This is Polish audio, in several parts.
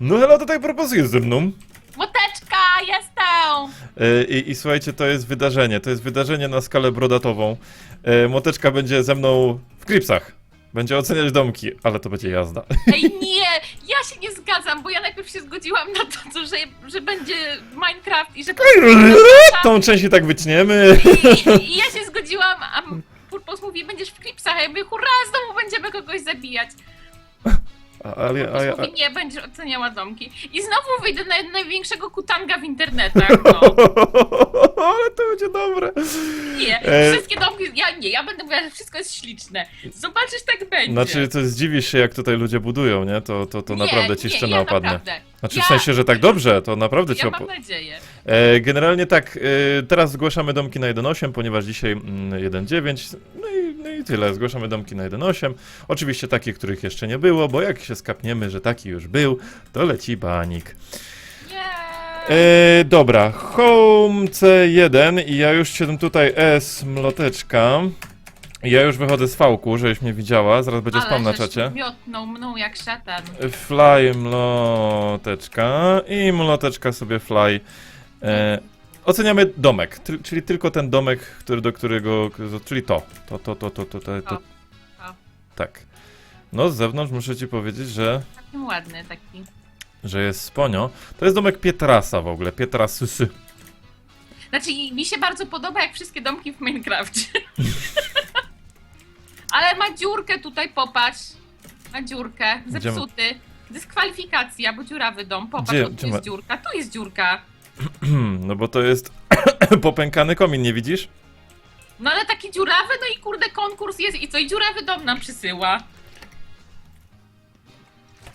No hello, tutaj propozycję ze mną. Moteczka, jestem! E, I, I słuchajcie, to jest wydarzenie. To jest wydarzenie na skalę brodatową. E, Moteczka będzie ze mną w klipsach. Będzie oceniać domki, ale to będzie jazda. Ej, nie! Ja się nie zgadzam, bo ja najpierw się zgodziłam na to, że, że będzie Minecraft i że to Tą część i tak wytniemy. I, I ja się zgodziłam, a Purpos mówi, będziesz w klipsach, a ja mówię, hurra, znowu będziemy kogoś zabijać. A, ale, a, a, mówi, nie, będziesz oceniała domki. I znowu wyjdę na największego kutanga w internetach, no. ale to będzie dobre. Nie, E. wszystkie domki, ja nie, ja będę mówiła, że wszystko jest śliczne. Zobaczysz, tak będzie. Znaczy, to zdziwisz się, jak tutaj ludzie budują, nie? To, to, to Nie, naprawdę ci szczena ja opadnie. Naprawdę. Znaczy, ja, w sensie, że tak dobrze, to naprawdę Ja trzeba... mam nadzieję. E, generalnie tak, e, teraz zgłaszamy domki na 1.8, ponieważ dzisiaj mm, 1.9, no i, tyle, zgłaszamy domki na 1.8. Oczywiście takie, których jeszcze nie było, bo jak się skapniemy, że taki już był, to leci banik. E, dobra, Home C1 i ja już siedzę tutaj S, mloteczka. Ja już wychodzę z fałku, żebyś mnie widziała, zaraz będzie spam na żeś czacie. miotnął mną jak szatan. Fly mloteczka i mloteczka sobie fly. E, oceniamy domek, ty, czyli tylko ten domek, który, do którego, czyli to, to, to, to, to, to, to, to. To, to. tak. No z zewnątrz muszę ci powiedzieć, że, Taki ładny taki. że jest sponio. To jest domek Pietrasa w ogóle, Pietrasysy. Znaczy, mi się bardzo podoba, jak wszystkie domki w Minecrafcie. Ale ma dziurkę tutaj, popatrz. Ma dziurkę, Gdzie ma- zepsuty. Dyskwalifikacja, bo dziurawy dom. Popatrz, Gdzie- o, tu gdzie jest ma- dziurka, tu jest dziurka. no bo to jest popękany komin, nie widzisz? No ale taki dziurawy, no i kurde, konkurs jest i co? I dziurawy dom nam przysyła.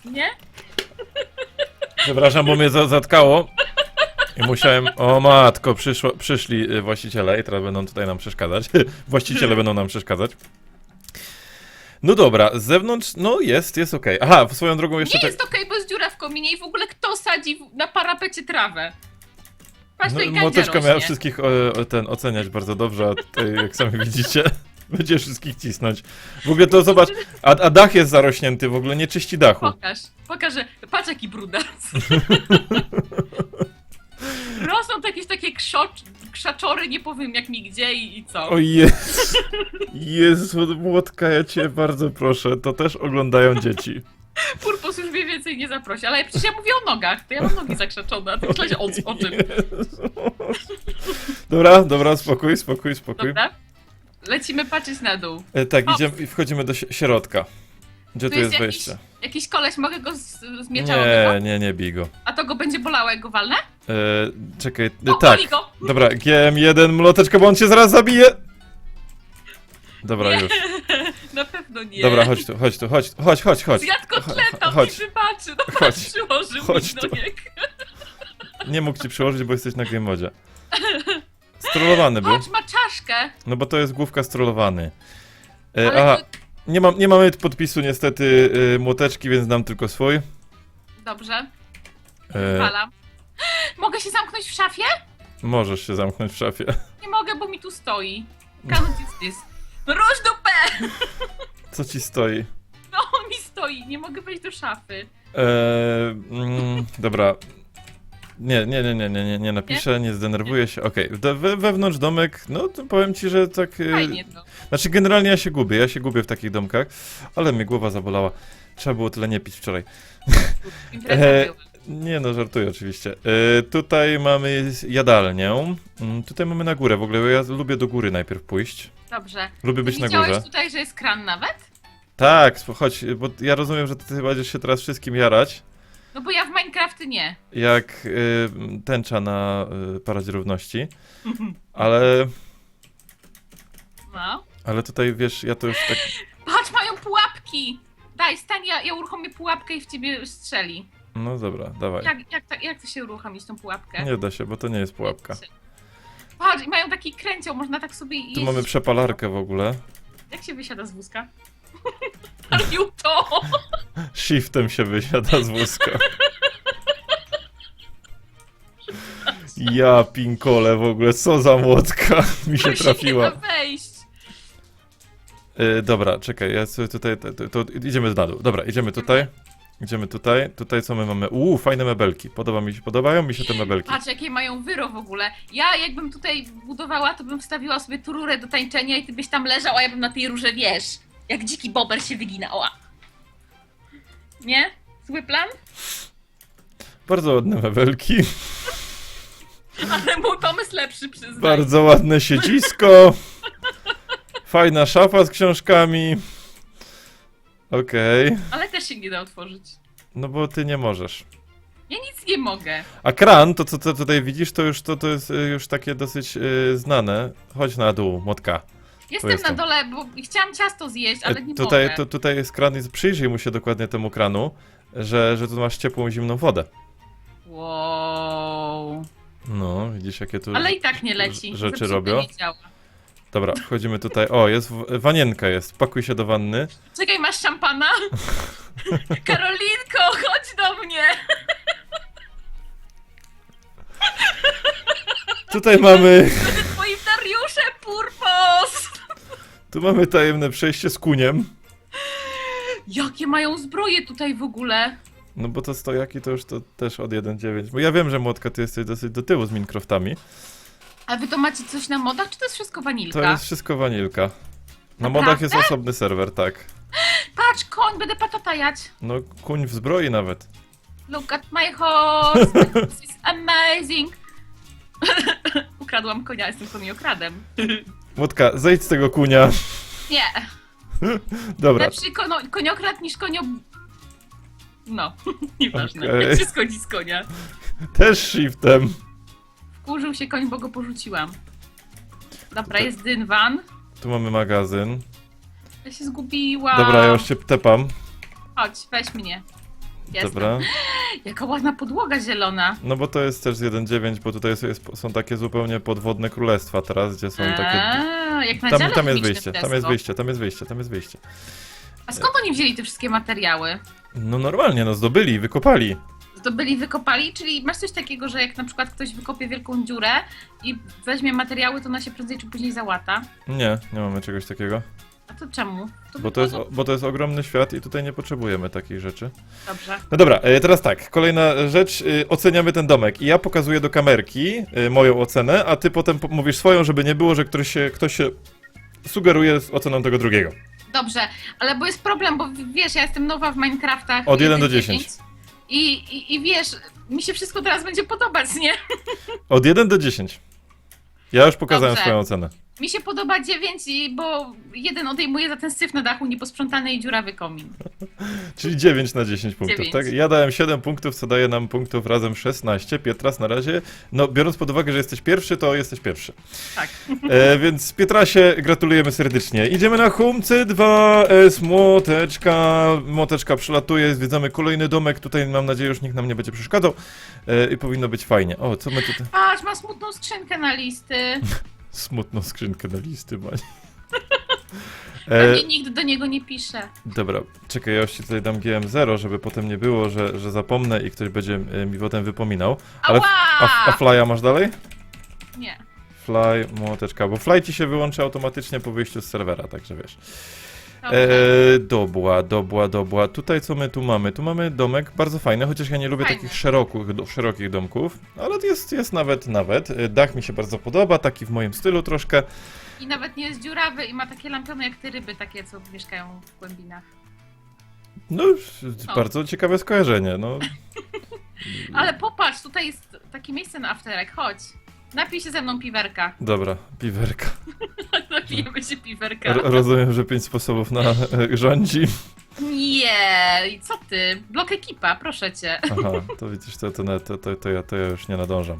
Nie? Przepraszam, bo mnie za- zatkało. I musiałem. O matko, przyszło, przyszli y, właściciele i teraz będą tutaj nam przeszkadzać. Właściciele będą nam przeszkadzać. No dobra, z zewnątrz, no jest, jest okej. Aha, swoją drogą jeszcze Nie tak. jest okej, bo jest dziura w kominie i w ogóle kto sadzi w- na parapecie trawę? Patrz, No, rośnie. miała wszystkich o, o, ten oceniać bardzo dobrze, a tutaj, jak sami widzicie, będzie wszystkich cisnąć. W ogóle to zobacz, a, a dach jest zarośnięty, w ogóle nie czyści dachu. Pokaż, pokaż, że patrz jaki brudas. Rosną to jakieś takie krzocz, krzaczory, nie powiem jak mi gdzie i, i co. O Jezu, Jezu, Młotka, ja cię bardzo proszę, to też oglądają dzieci. Purpos już mnie więcej nie zaprosi, ale przecież ja mówię o nogach, to ja mam nogi zakrzaczone, a ty myślałeś o, o czym? Dobra, dobra, spokój, spokój, spokój. Dobra? Lecimy patrzeć na dół. E, tak, O. idziemy i wchodzimy do si- środka. Gdzie tu, jest, jakiś, wejście? jakiś koleś, mogę go z, z miecza nie. Nie, nie, nie bij go. A to go będzie bolało jak go walnę? E, czekaj, e, O, tak. boli go! Dobra, GM1, mloteczka, bo on cię zaraz zabije! Dobra, już. Na pewno nie. Dobra, chodź tu, chodź tu, chodź, chodź, chodź, chodź. Zjadł kotleta, Chodź. mi wybaczy, no Chodź. przyłożył Chodź mi tu. nojek. Nie mógł ci przyłożyć, bo jesteś na game modzie. Strollowany był. Patrz, ma czaszkę. No bo to jest główka strollowany. E, Ale aha, to... nie, mam, nie mamy podpisu niestety e, młoteczki, więc dam tylko swój. Dobrze, E, walam. Mogę się zamknąć w szafie? możesz się zamknąć w szafie. Nie mogę, bo mi tu stoi. Use this. Róż dupę! Co ci stoi? No mi stoi, nie mogę wejść do szafy. Eee, mm, dobra. Nie, nie, nie, nie, nie, nie, nie napiszę, nie zdenerwuję się. Okej, we, wewnątrz domek, no to powiem ci, że tak. e, Fajnie to. Znaczy, generalnie ja się gubię, ja się gubię w takich domkach, ale mnie głowa zabolała. Trzeba było tyle nie pić wczoraj. Impreza E, była. Nie no, żartuję oczywiście. E, tutaj mamy jadalnię. Mm, tutaj mamy na górę. W ogóle ja lubię do góry najpierw pójść. Dobrze. Lubię być na widziałeś górze. tutaj, że jest kran nawet? Tak, spo- chodź, bo ja rozumiem, że ty będziesz się teraz wszystkim jarać. No bo ja w Minecrafty nie. jak y, tęcza na y, paradzie równości, ale, No. ale tutaj wiesz, ja to już tak, Patrz, mają pułapki! Daj, stań, ja, ja uruchomię pułapkę i w ciebie strzeli. no dobra, dawaj. Jak, jak, ta, jak to się uruchomić, tą pułapkę? Nie da się, bo to nie jest pułapka. Patrz, i mają taki kręcioł, można tak sobie Tu mamy przepalarkę w ogóle. Jak się wysiada z wózka? Ale to! Shiftem się wysiada z wózka. Ja pinkole w ogóle, co za młotka mi się trafiła. da wejść. Y, dobra, czekaj, ja sobie tutaj, to, to idziemy na dół. Dobra, idziemy tutaj. Idziemy tutaj. Tutaj co my mamy? Uuu, fajne mebelki. Podoba mi się, podobają mi się te mebelki. Patrz, jakie mają wyro w ogóle. Ja jakbym tutaj budowała, to bym wstawiła sobie tu rurę do tańczenia i ty byś tam leżał, a ja bym na tej rurze, wiesz, jak dziki bober się wyginała. Nie? Zły plan? Bardzo ładne mebelki. Ale mój pomysł lepszy, przyznaj. Bardzo ładne siedzisko. Fajna szafa z książkami. Okej. Ale też się nie da otworzyć. No bo ty nie możesz. Ja nic nie mogę. A kran, to co to tutaj widzisz, to już, to, to jest y, już takie dosyć y, znane. Chodź na dół, motka. Jestem jestem. na dole, bo chciałam ciasto zjeść, ale nie E, tutaj, mogę. to, tutaj jest kran i przyjrzyj mu się dokładnie temu kranu, że, że tu masz ciepłą, zimną wodę. Wow. No, widzisz jakie tu... Ale i tak nie leci. rzeczy Zepsute robią. Nie działa. Dobra, wchodzimy tutaj. O, jest w- wanienka jest. Pakuj się do wanny. Czekaj, masz szampana? Karolinko, chodź do mnie! Tutaj mamy... Twoim Dariuszem Purpos! Tu mamy tajemne przejście z kuniem. Jakie mają zbroje tutaj w ogóle? No bo to stojaki to już to też od 1.9. Bo ja wiem, że Młotka, ty jesteś dosyć do tyłu z Minecraftami. A wy to macie coś na modach, czy to jest wszystko wanilka? To jest wszystko wanilka. Na modach jest osobny serwer, tak. Patrz, koń, będę patatajać. No, kuń w zbroi nawet. Look at my horse, this is amazing. Ukradłam konia, jestem konie okradem. Młotka, zejdź z tego kunia. Nie, Dobra, lepszy kono, koniokrad niż konio... No, nieważne. Okej. Jak się schodzi z konia. też shiftem. Wkurzył się koń, bo go porzuciłam. Dobra, jest dynwan. Tu mamy magazyn. Ja się zgubiłam. Dobra, ja już cię tepam. Chodź, weź mnie. Jestem. Dobra. Jaka ładna podłoga zielona. No bo to jest też z 1.9, bo tutaj jest, są takie zupełnie podwodne królestwa teraz, gdzie są takie... Jak na Tam, dziale tam jest wyjście, tam Tesco. jest wyjście, tam jest wyjście, tam jest wyjście. A skąd oni wzięli te wszystkie materiały? No normalnie, no zdobyli, wykopali. Zdobyli, wykopali? Czyli masz coś takiego, że jak na przykład ktoś wykopie wielką dziurę i weźmie materiały, to ona się prędzej czy później załata? Nie, nie mamy czegoś takiego. A to czemu? To Bo to, jest, bo to jest ogromny świat i tutaj nie potrzebujemy takich rzeczy. Dobrze. No dobra, e, teraz tak, kolejna rzecz, e, oceniamy ten domek i ja pokazuję do kamerki e, moją ocenę, a ty potem po- mówisz swoją, żeby nie było, że ktoś się, ktoś się sugeruje z oceną tego drugiego. Dobrze, ale bo jest problem, bo w- wiesz, ja jestem nowa w Minecraftach. Od 1 do 1.9 10. I, i, I wiesz, mi się wszystko teraz będzie podobać, nie? Od 1 do 10. Ja już pokazałem Dobrze. swoją ocenę. Mi się podoba 9, i- bo jeden odejmuje za ten syf na dachu, nieposprzątany i dziurawy komin. Czyli 9 na 10 punktów, 9. tak? Ja dałem 7 punktów, co daje nam punktów razem 16. Pietras na razie, no biorąc pod uwagę, że jesteś pierwszy, to jesteś pierwszy. Tak. E, więc Pietrasie gratulujemy serdecznie. Idziemy na Humcy 2S Młoteczka. Młoteczka przylatuje, zwiedzamy kolejny domek. Tutaj mam nadzieję, że nikt nam nie będzie przeszkadzał e, i powinno być fajnie. O, co my tutaj? Patrz, ma smutną skrzynkę na listy. Smutną skrzynkę na listy, mani. E, Pewnie nikt do niego nie pisze. dobra, czekaj, ja już ci tutaj dam GM0, żeby potem nie było, że, że zapomnę i ktoś będzie e, mi potem wypominał. Ale a, a flya masz dalej? Nie. Fly, młoteczka, bo fly ci się wyłączy automatycznie po wyjściu z serwera, także wiesz. E, dobła, dobła, dobła. Tutaj co my tu mamy? Tu mamy domek bardzo fajny, chociaż ja nie lubię Fajny. takich szerokich, do, szerokich domków, ale jest, jest nawet, nawet. E, Dach mi się bardzo podoba, taki w moim stylu troszkę. I nawet nie jest dziurawy i ma takie lampiony jak te ryby, takie co mieszkają w głębinach. No, bardzo ciekawe skojarzenie, no. Ale popatrz, tutaj jest takie miejsce na afterek, chodź. Napij się ze mną piwerka. Dobra, piwerka. Napijemy się piwerka. R rozumiem, że pięć sposobów na e, rządzi. Nie, i co ty? Blok ekipa, proszę cię. Aha, to widzisz, to, to, to, to, to, ja, to ja już nie nadążam.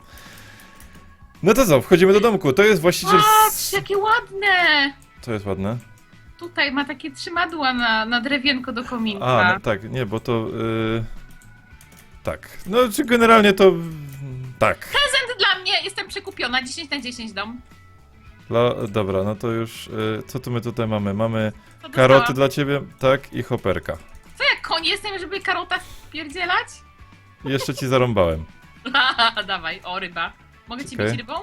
No to co, wchodzimy do domku. To jest właściciel... Patrz, jakie ładne! To jest ładne. Tutaj ma takie trzymadła na, na drewienko do kominka. A, no tak, nie, bo to. y, tak. No, czy generalnie to. Tak. Jestem przekupiona, 10 na 10 dom. Dla, dobra, no to już. y, co tu my tutaj mamy? Mamy karoty dostałam? dla ciebie, tak, i hoperka. Co jak koń jestem, żeby karota wpierdzielać? I jeszcze ci zarąbałem. Dawaj, o ryba. Mogę cię Czekaj. bić rybą?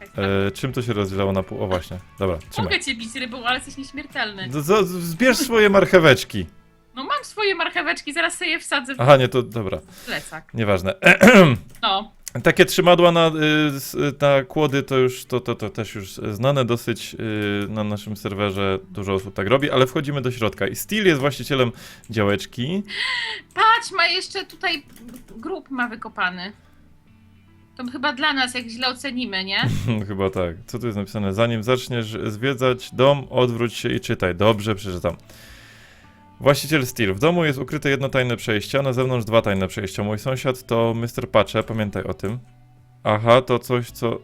Czekaj, E, czym to się rozdzielało na pół? O, właśnie. Dobra, trzymaj. Mogę cię bić rybą, ale jesteś nieśmiertelny. Z, z, zbierz swoje marcheweczki. No mam swoje marcheweczki, zaraz sobie je wsadzę w Aha, nie, to dobra, plecak. nieważne. No. Takie trzymadła na, y, na kłody to już, to, to, to też już znane dosyć y, na naszym serwerze, dużo osób tak robi, ale wchodzimy do środka i Steel jest właścicielem działeczki. Patrz, ma jeszcze tutaj grób ma wykopany. To chyba dla nas, jak źle ocenimy, nie? Chyba tak. Co tu jest napisane? Zanim zaczniesz zwiedzać dom, odwróć się i czytaj. Dobrze, przeczytam. Właściciel Steel. W domu jest ukryte jedno tajne przejście, a na zewnątrz dwa tajne przejścia. Mój sąsiad to Mr. Pacze, pamiętaj o tym. Aha, to coś, co...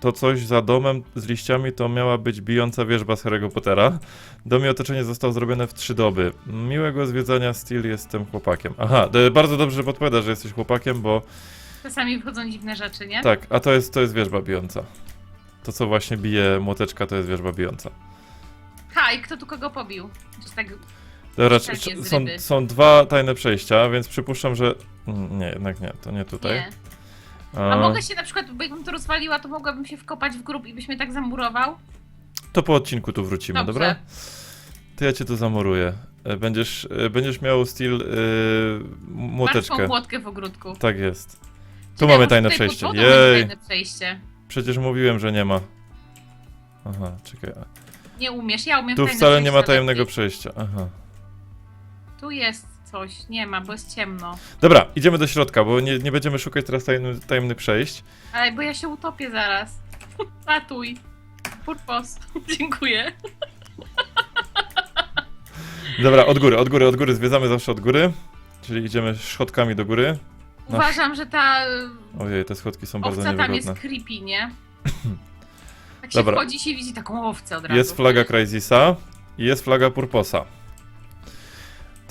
To coś za domem z liściami to miała być bijąca wieżba z Harry'ego Pottera. Dom i otoczenie zostało zrobione w trzy doby. Miłego zwiedzania, Steel, jestem chłopakiem. Aha, bardzo dobrze że podpowiadasz, że jesteś chłopakiem, bo Czasami wychodzą dziwne rzeczy, nie? tak, a to jest, to jest wierzba bijąca. To, co właśnie bije młoteczka, to jest wierzba bijąca. Ha, i kto tu kogo pobił? Czy tak... Dobra, Tak czy- jest, są, ryby. są dwa tajne przejścia, więc przypuszczam, że... Mm, Nie, jednak nie, to nie tutaj. Nie. A mogę się na przykład, bo jakbym to rozwaliła, to mogłabym się wkopać w grób i byś mnie tak zamurował? To po odcinku tu wrócimy, Dobrze. dobra? To ja cię tu zamuruję. E, Będziesz, e, będziesz miał styl yy, młoteczkę. Martwą młotkę w ogródku. Tak jest. Tu mamy tajne tutaj pod przejście. wodą jest Jej, tajne przejście. przecież mówiłem, że nie ma. Aha, czekaj. Nie umiesz, ja umiem Tu tajne wcale nie ma przejścia tajemnego lepiej. przejścia. Aha. Tu jest coś, nie ma, bo jest ciemno. Dobra, idziemy do środka, bo nie, nie będziemy szukać teraz tajemny, tajemnych przejść. Ale bo ja się utopię zaraz. Ratuj. Purpos. Dziękuję. Dobra, od góry, od góry, od góry, zwiedzamy zawsze od góry. Czyli idziemy schodkami do góry. No. Uważam, że ta y, Ojej, te schodki są bardzo owca tam jest niewygodne. creepy, nie? Tak się Dobra. wchodzi się widzi taką owcę od razu. Jest flaga Crysisa i jest flaga Purposa.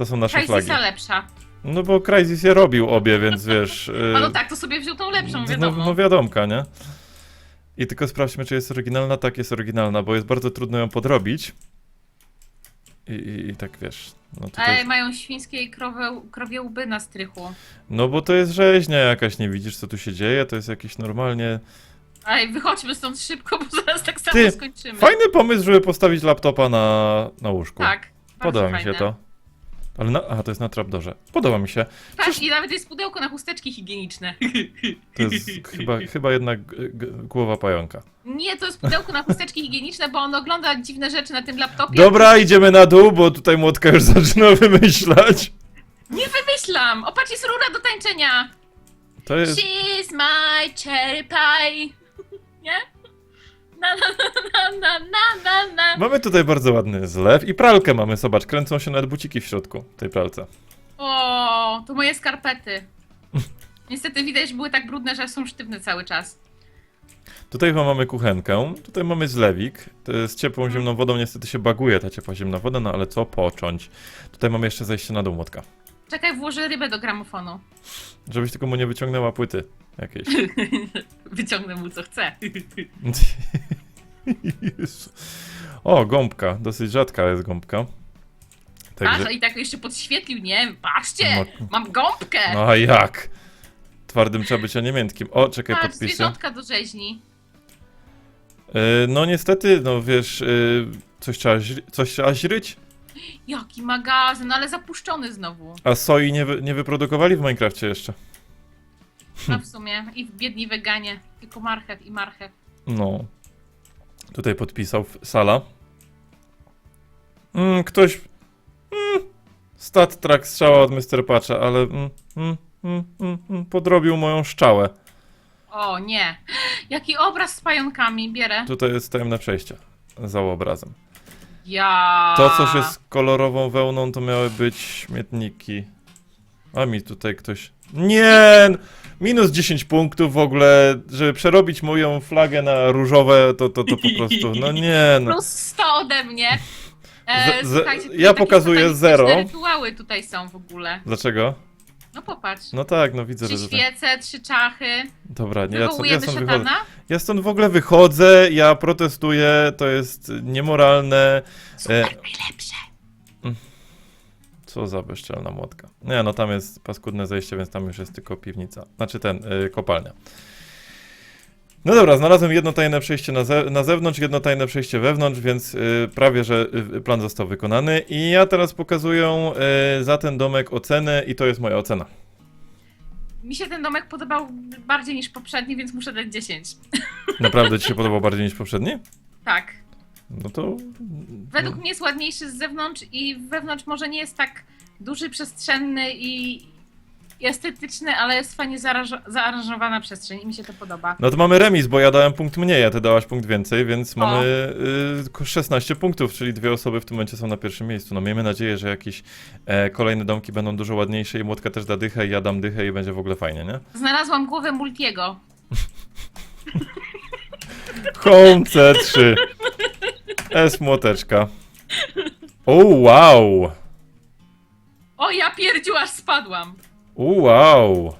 To są nasze flagi. Crisisa lepsza. No bo Crysis je robił obie, więc wiesz... A no tak, to sobie wziął tą lepszą, no, wiadomo. no wiadomka, nie? I tylko sprawdźmy, czy jest oryginalna. Tak, jest oryginalna, bo jest bardzo trudno ją podrobić. I, i, i tak wiesz... No, tutaj... Ej, mają świńskie i krowe, krowie łby na strychu. no bo to jest rzeźnia jakaś, nie widzisz co tu się dzieje? To jest jakieś normalnie... Ej, wychodźmy stąd szybko, bo zaraz tak samo Ty, skończymy. Fajny pomysł, żeby postawić laptopa na, na łóżku. Tak. bardzo Podoba mi się fajne. to. Ale na, aha, to jest na trapdorze. Podoba mi się. Patrz, i nawet jest pudełko na chusteczki higieniczne. To jest chyba, chyba jednak głowa pająka. Nie, to jest pudełko na chusteczki higieniczne, bo on ogląda dziwne rzeczy na tym laptopie. Dobra, idziemy na dół, bo tutaj młotka już zaczyna wymyślać. Nie wymyślam! O, patrz, jest rura do tańczenia! To jest... She's my cherry pie! Nie? Na, na, na, na, na, na, na. Mamy tutaj bardzo ładny zlew i pralkę mamy, zobacz, kręcą się nawet buciki w środku tej pralce. O, to moje skarpety. Niestety widać, że były tak brudne, że są sztywne cały czas. Tutaj chyba mamy kuchenkę, tutaj mamy zlewik. To z ciepłą zimną wodą niestety się baguje ta ciepła zimna woda, no ale co począć. Tutaj mamy jeszcze zejście na dół młotka. Czekaj, włożę rybę do gramofonu. Żebyś tylko mu nie wyciągnęła płyty jakieś. Wyciągnę mu co chce. Jezu. O, gąbka. Dosyć rzadka jest gąbka. Patrz, i tak jeszcze podświetlił, nie? Patrzcie! No. Mam gąbkę! No a jak? Twardym trzeba być, a nie miętkim. O, czekaj, Patrz, podpisy. zwierzątka do rzeźni. Yy, no niestety, no wiesz, yy, coś, trzeba źry- coś trzeba źryć. Jaki magazyn, ale zapuszczony znowu. A soi nie, wy- nie wyprodukowali w Minecrafcie jeszcze. No w sumie. I w biedni weganie. Tylko marchew i marchew. No. Tutaj podpisał Sala. Mm, ktoś... Mm, stat track strzała od Mr. Patcha, ale... Mm, mm, mm, mm, mm, podrobił moją szczałę. O nie. Jaki obraz z pająkami. Bierę. Tutaj jest tajemne przejście. Za obrazem. Ja. To, co się z kolorową wełną, to miały być śmietniki. A mi tutaj ktoś... Nie! Minus 10 punktów w ogóle, żeby przerobić moją flagę na różowe, to, to, to po prostu... No nie, no. Plus 100 ode mnie. E, Z- z- słuchajcie, tutaj ja takie pokazuję satanistyczne zero. rytuały tutaj są w ogóle. Dlaczego? No popatrz. No tak, no widzę, Trzy że... Tutaj... świece, trzy czachy. Dobra, nie, ja, stąd- ja Wywołujemy stąd wychodzę. szatana. Ja stąd w ogóle wychodzę, ja protestuję, to jest niemoralne. Super, E, najlepsze. Co za bezczelna młotka. Nie, no tam jest paskudne zejście, więc tam już jest tylko piwnica. Znaczy ten, y, kopalnia. No dobra, znalazłem jedno tajne przejście na, ze na zewnątrz, jedno tajne przejście wewnątrz, więc y, prawie, że y, plan został wykonany. I ja teraz pokazuję y, za ten domek ocenę i to jest moja ocena. Mi się ten domek podobał bardziej niż poprzedni, więc muszę dać 10. Naprawdę ci się podobał bardziej niż poprzedni? Tak. No to... Według mnie jest ładniejszy z zewnątrz i wewnątrz może nie jest tak duży, przestrzenny i i estetyczny, ale jest fajnie zaaranżo- zaaranżowana przestrzeń i mi się to podoba. No to mamy remis, bo ja dałem punkt mniej, a ty dałaś punkt więcej, więc mamy y, 16 punktów, czyli dwie osoby w tym momencie są na pierwszym miejscu. No miejmy nadzieję, że jakieś e, kolejne domki będą dużo ładniejsze i Młotka też da dychę i ja dam dychę i będzie w ogóle fajnie, nie? Znalazłam głowę Multiego. Home C3. S młoteczka. O wow! O, ja pierdziu, aż spadłam. Wow!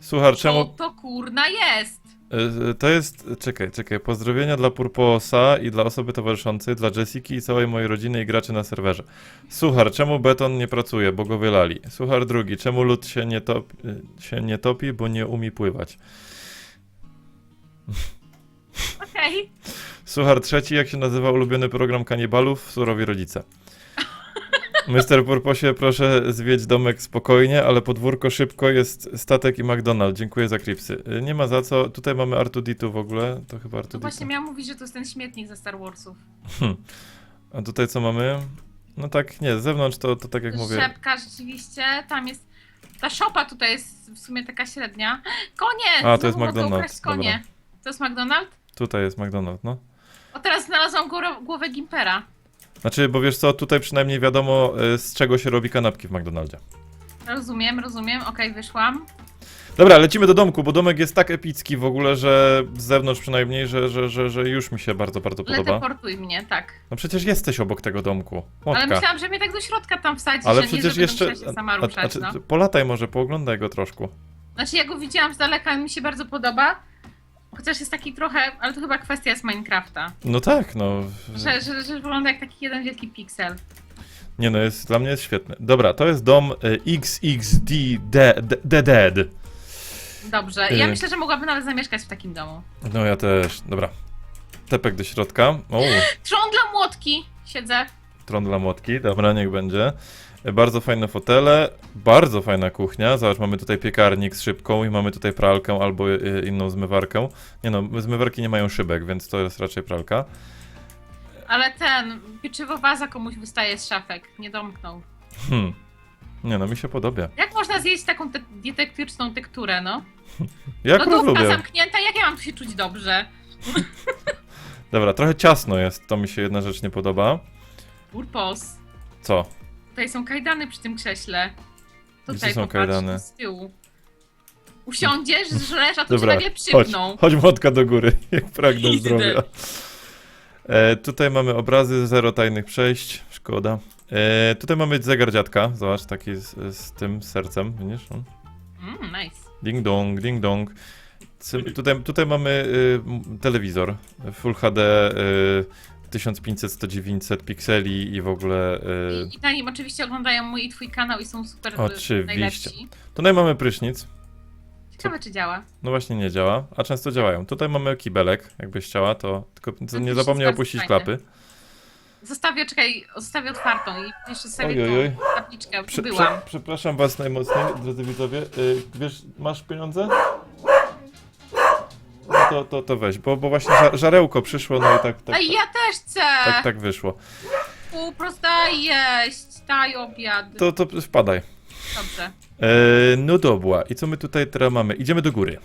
Słuchaj, czemu... to kurna jest? y, To jest... Czekaj, czekaj. Pozdrowienia dla Purposa i dla osoby towarzyszącej, dla Jessiki i całej mojej rodziny i graczy na serwerze. Suchar, czemu beton nie pracuje, bo go wylali? Suchar drugi, czemu lód się nie, topi, się nie topi, bo nie umie pływać? Okej. Suchar trzeci, jak się nazywa ulubiony program kanibalów? Surowi rodzice. Mr. Purposie, proszę zwiedź domek spokojnie, ale podwórko szybko jest statek i McDonald's. Dziękuję za klipsy. Y, Nie ma za co. Tutaj mamy Artuditu w ogóle. To chyba Artuditu. właśnie miałam mówić, że to jest ten śmietnik ze Star Warsów. A tutaj co mamy? No tak, nie, z zewnątrz to, to tak jak mówię. Szepka rzeczywiście, tam jest... Ta szopa tutaj jest w sumie taka średnia. Konie! A, to jest Znowu mogę McDonald's, ukraść konie. To jest McDonald's? Tutaj jest McDonald's, no. O, teraz znalazłam głowę Gimpera. Znaczy, bo wiesz co, tutaj przynajmniej wiadomo y, z czego się robi kanapki w McDonaldzie. Rozumiem, rozumiem. Okej, wyszłam. Dobra, lecimy do domku, bo domek jest tak epicki w ogóle, że z zewnątrz przynajmniej, że, że, że, że już mi się bardzo, bardzo podoba. Teleportuj mnie, tak. No przecież jesteś obok tego domku. Ale Motka. myślałam, że mnie tak do środka tam wsadzi, Ale że przecież jeszcze. się sama a, ruszać, a, no. polataj może, pooglądaj go troszkę. Znaczy, ja go widziałam z daleka, mi się bardzo podoba. Chociaż jest taki trochę, ale to chyba kwestia z Minecrafta. No tak, no. Że, że, że wygląda jak taki jeden wielki piksel. Nie no, jest, dla mnie jest świetny. Dobra, to jest dom y, XXD Dead. Dead. Dobrze. Ja Y. myślę, że mogłabym nawet zamieszkać w takim domu. No ja też. Dobra. Tepek do środka. O, dla młotki. Siedzę. Tron dla młotki. Dobra, niech będzie. Y, Bardzo fajne fotele, bardzo fajna kuchnia. Zobacz, mamy tutaj piekarnik z szybką i mamy tutaj pralkę albo y, inną zmywarkę. Nie no, zmywarki nie mają szybek, więc to jest raczej pralka. Ale ten, pieczywo waza komuś wystaje z szafek. Nie domknął. Hmm. Nie no, mi się podoba. Jak można zjeść taką te dietetyczną tekturę, no? Jak no Lodówka lubię. zamknięta, jak ja mam tu się czuć dobrze? Dobra, trochę ciasno jest, to mi się jedna rzecz nie podoba. Purpos. Co? Tutaj są kajdany przy tym krześle. Gdzie Tutaj są popatrz, kajdany? z tyłu. Usiądziesz, żresz, a tu Dobra, cię nagle chodź, przypną. chodź młotka do góry, jak pragnę Idę. zdrowia. E, tutaj mamy obrazy, zero tajnych przejść, szkoda. E, tutaj mamy zegar dziadka, zobacz, taki z, z tym sercem, widzisz? No. Mm, nice. Ding dong, ding dong. Cy- Tutaj, tutaj mamy y, m, telewizor Full HD, y, 1500, 100, 900 pikseli i w ogóle... Y, I, I na nim oczywiście oglądają mój i twój kanał i są super y, Oczywiście. najlepsi. tutaj mamy prysznic, Ciekawe, czy działa. no właśnie nie działa, a często działają. Tutaj mamy kibelek, jakbyś chciała, to tylko To nie zapomnij opuścić bardzo klapy. Zostawię, czekaj, zostawię otwartą i jeszcze sobie Oj, oj, oj. tą tabliczkę. Prze, prze, przepraszam was najmocniej, drodzy widzowie. Y, wiesz, masz pieniądze? No to, to, to weź, bo, bo właśnie ża- żarełko przyszło, no i tak, tak, Ej, ja też chcę! tak, tak wyszło. Półprost daj jeść, daj obiad. To, to wpadaj. Dobrze. E, no dobra, i co my tutaj teraz mamy? Idziemy do góry.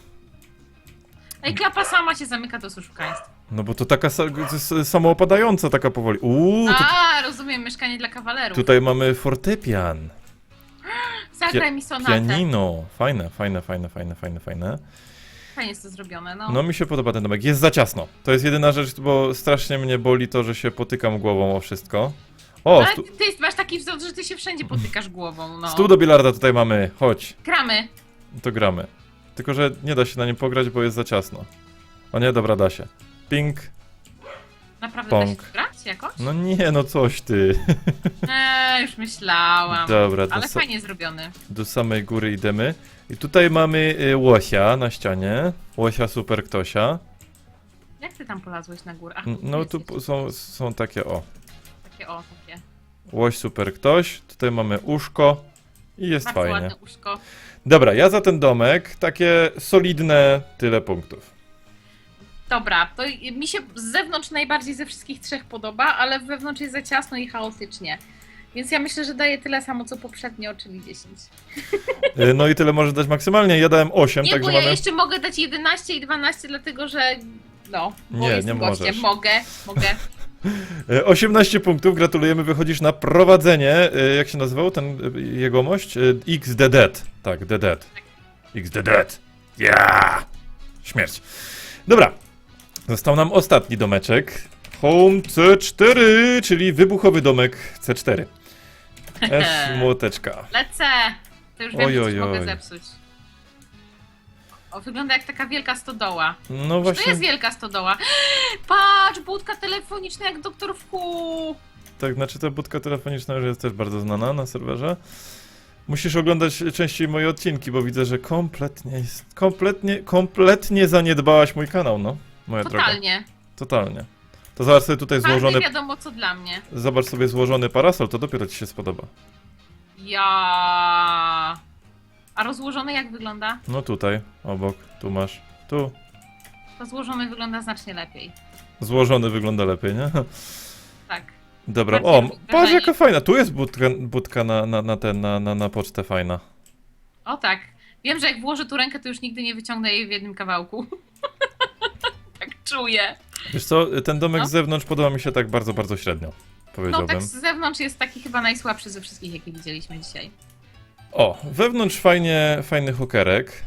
Ej, klapa sama się zamyka do oszukaństw. No bo to taka sa- s- samoopadająca taka powoli. Uuu, tu, A, rozumiem, mieszkanie dla kawalerów. tutaj mamy fortepian, Zagraj mi sonatę. pianino. Fajne, fajne, fajne, fajne, fajne, fajne. Fajnie jest to zrobione, no. No mi się podoba ten domek. Jest za ciasno. To jest jedyna rzecz, bo strasznie mnie boli to, że się potykam głową o wszystko. O, Ale stu, ty, masz taki wzór, że ty się wszędzie potykasz głową, no. stół do bilarda tutaj mamy. Chodź, Gramy. to gramy. Tylko, że nie da się na nim pograć, bo jest za ciasno. O nie, dobra, da się. Ping. Naprawdę da się Pong. tu grać? jakoś? No nie, no coś ty. Eee, już myślałam. Dobra, do, Ale sa fajnie zrobiony. do samej góry idziemy. I tutaj mamy y, łosia na ścianie. Łosia super ktosia. Jak ty tam polazłeś na górę? Ach, N- No tu po- są, są takie o. Takie o, takie. Łoś super ktoś. Tutaj mamy uszko. I jest Bardzo fajnie. ładne uszko. Dobra, ja za ten domek takie solidne tyle punktów. Dobra, to mi się z zewnątrz najbardziej ze wszystkich trzech podoba, ale wewnątrz jest za ciasno i chaotycznie. Więc ja myślę, że daję tyle samo co poprzednio, czyli 10. Y, No i tyle może dać maksymalnie. Ja dałem 8, Nie, także bo ja mamy. jeszcze mogę dać 11 i 12, dlatego że. No, bo Nie, jestem nie gościem. możesz. Mogę, mogę. Y, 18 punktów, gratulujemy, wychodzisz na prowadzenie. Y, Jak się nazywał ten y, jegomość? Y, XDD. Tak, DD. XDD. Yeah! Śmierć. Dobra. Został nam ostatni domeczek. Home C4, czyli wybuchowy domek C4. F młoteczka. Lecę! To już wiem, Oj, że coś oj, mogę oj. zepsuć. O, wygląda jak taka wielka stodoła. No To właśnie, jest wielka stodoła. Patrz, budka telefoniczna jak doktor Who. tak, znaczy ta budka telefoniczna już jest też bardzo znana na serwerze. Musisz oglądać częściej moje odcinki, bo widzę, że kompletnie jest, kompletnie, kompletnie zaniedbałaś mój kanał, no. Moja droga. Totalnie. Totalnie. To zobacz sobie tutaj złożony, wiadomo co dla mnie. zobacz sobie złożony parasol, to dopiero ci się spodoba. Ja. A rozłożony jak wygląda? No tutaj, obok, tu masz, tu. To złożony wygląda znacznie lepiej. Złożony wygląda lepiej, nie? Tak. Dobra, Bardziej o, patrz jaka fajna, tu jest budka, budka na, na, na, ten, na, na, na pocztę fajna. O tak. Wiem, że jak włożę tu rękę, to już nigdy nie wyciągnę jej w jednym kawałku. czuję. Wiesz co, ten domek No. z zewnątrz podoba mi się tak bardzo, bardzo średnio, No powiedziałbym. tak z zewnątrz jest taki chyba najsłabszy ze wszystkich, jakie widzieliśmy dzisiaj. O, wewnątrz fajnie, fajny hokerek.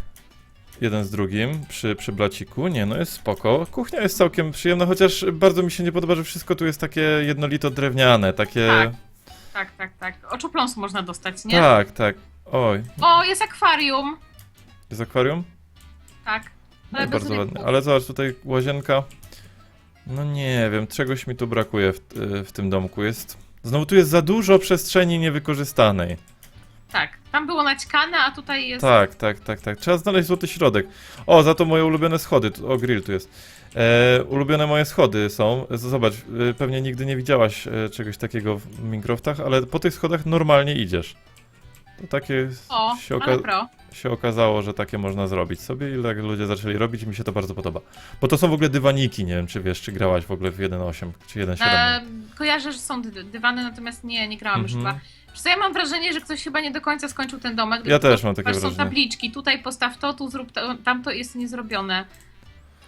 Jeden z drugim przy, przy blaciku. Nie, no jest spoko. Kuchnia jest całkiem przyjemna, chociaż bardzo mi się nie podoba, że wszystko tu jest takie jednolito drewniane, takie... Tak. Tak, tak, tak. Można dostać, nie? tak, tak. Oj, O, jest akwarium. jest akwarium? Tak. Ale bardzo ładnie. Ale zobacz, tutaj łazienka. No nie wiem, czegoś mi tu brakuje w, w tym domku. Jest... Znowu tu jest za dużo przestrzeni niewykorzystanej. Tak. Tam było naćkane, a tutaj jest. Tak, tak, tak, tak. Trzeba znaleźć złoty środek. O, za to moje ulubione schody. Tu- O, grill tu jest. E, ulubione moje schody są. Z- Zobacz, e, pewnie nigdy nie widziałaś e, czegoś takiego w Minecraftach, ale po tych schodach normalnie idziesz. To takie O, się, ale oka- pro. Się okazało, że takie można zrobić sobie i tak ludzie zaczęli robić i mi się to bardzo podoba. Bo to są w ogóle dywaniki, nie wiem czy wiesz, czy grałaś w ogóle w 1.8 czy 1.7. E, kojarzę, że są dy dywany, natomiast nie, nie grałam już Mhm. chyba. Co, ja mam wrażenie, że ktoś chyba nie do końca skończył ten domek. Ja też mam takie patrz, Są wrażenie. tabliczki, tutaj postaw to, tu zrób to, tamto jest niezrobione.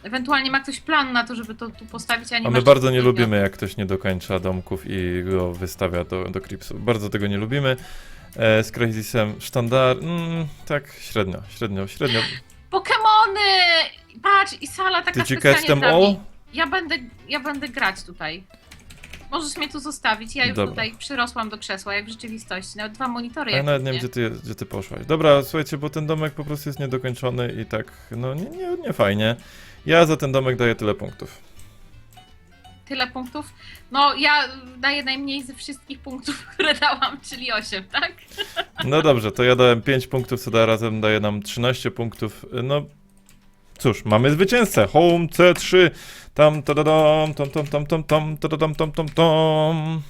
Ewentualnie ma ktoś plan na to, żeby to tu postawić, a nie A my bardzo nie lubimy, jak ktoś nie dokończa domków i go wystawia do, do Cripsów. Bardzo tego nie lubimy. E, z Crazysem sztandar... Mm, tak, średnio, średnio, średnio. Pokemony! Patrz, i sala taka Did you specjalnie catch them dla all? mnie. Ja będę, ja będę grać tutaj. Możesz mnie tu zostawić, ja już Dobra. tutaj przyrosłam do krzesła, jak w rzeczywistości. Nawet dwa monitory Ja jak nawet nie wiem, gdzie ty, gdzie ty poszłaś. Dobra, słuchajcie, bo ten domek po prostu jest niedokończony i tak, no nie, nie, nie fajnie. Ja za ten domek daję tyle punktów. Tyle punktów. No, ja daję najmniej ze wszystkich punktów, które dałam, czyli 8, tak? No dobrze, to ja dałem 5 punktów, co da razem daje nam 13 punktów. No cóż, mamy zwycięzcę. Home C3. Tam, tadadam, tam, tam, tam, tam, tam, tadadam, tam, tam, tam.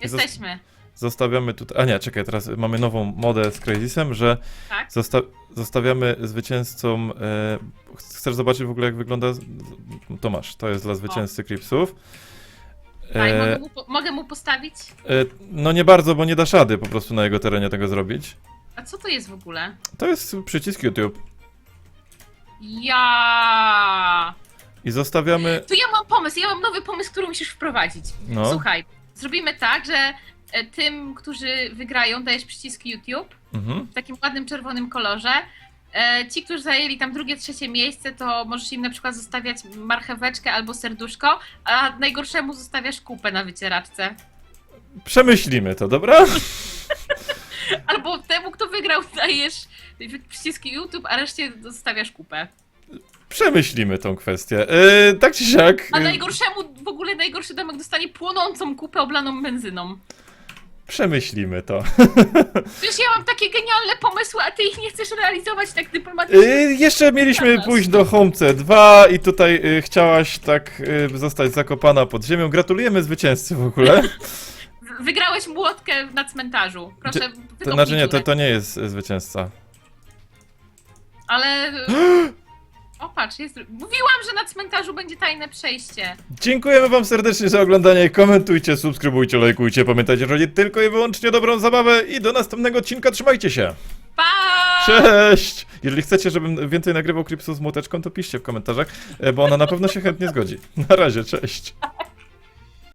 Jesteśmy. Zostawiamy tutaj. A nie, czekaj, teraz mamy nową modę z Crazysem, że Tak? zosta zostawiamy zwycięzcom. E, chcesz zobaczyć w ogóle, jak wygląda. Tomasz, to jest dla zwycięzcy Cripsów. Tak, E, mogę, mu, mogę mu postawić? e, no nie bardzo, bo nie dasz rady po prostu na jego terenie tego zrobić. A co to jest w ogóle? To jest przycisk YouTube. Ja. I zostawiamy. Tu ja mam pomysł, ja mam nowy pomysł, który musisz wprowadzić. No. Słuchaj, zrobimy tak, że tym, którzy wygrają, dajesz przycisk YouTube Mhm. w takim ładnym czerwonym kolorze. E, Ci, którzy zajęli tam drugie, trzecie miejsce, to możesz im na przykład zostawiać marcheweczkę albo serduszko, a najgorszemu zostawiasz kupę na wycieraczce. Przemyślimy to, dobra? Albo temu, kto wygrał, dajesz przyciski YouTube, a reszcie zostawiasz kupę. Przemyślimy tą kwestię. Yy, tak czy siak. A najgorszemu, w ogóle najgorszy domek dostanie płonącą kupę oblaną benzyną. Przemyślimy to. Przecież ja mam takie genialne pomysły, a ty ich nie chcesz realizować tak dyplomatycznie. Yy, jeszcze mieliśmy pójść do Homce 2 i tutaj yy, chciałaś tak yy, zostać zakopana pod ziemią. Gratulujemy zwycięzcy w ogóle. Wygrałeś młotkę na cmentarzu. Proszę, To wykopnij znaczy nie, to, to nie jest yy, zwycięzca. Ale... O patrz, jest... Mówiłam, że na cmentarzu będzie tajne przejście. Dziękujemy wam serdecznie za oglądanie. Komentujcie, subskrybujcie, lajkujcie. Pamiętajcie, że chodzi tylko i wyłącznie o dobrą zabawę i do następnego odcinka trzymajcie się. Pa! Cześć! Jeżeli chcecie, żebym więcej nagrywał klipsów z młoteczką, to piszcie w komentarzach, e, bo ona na pewno się chętnie zgodzi. Na razie, cześć.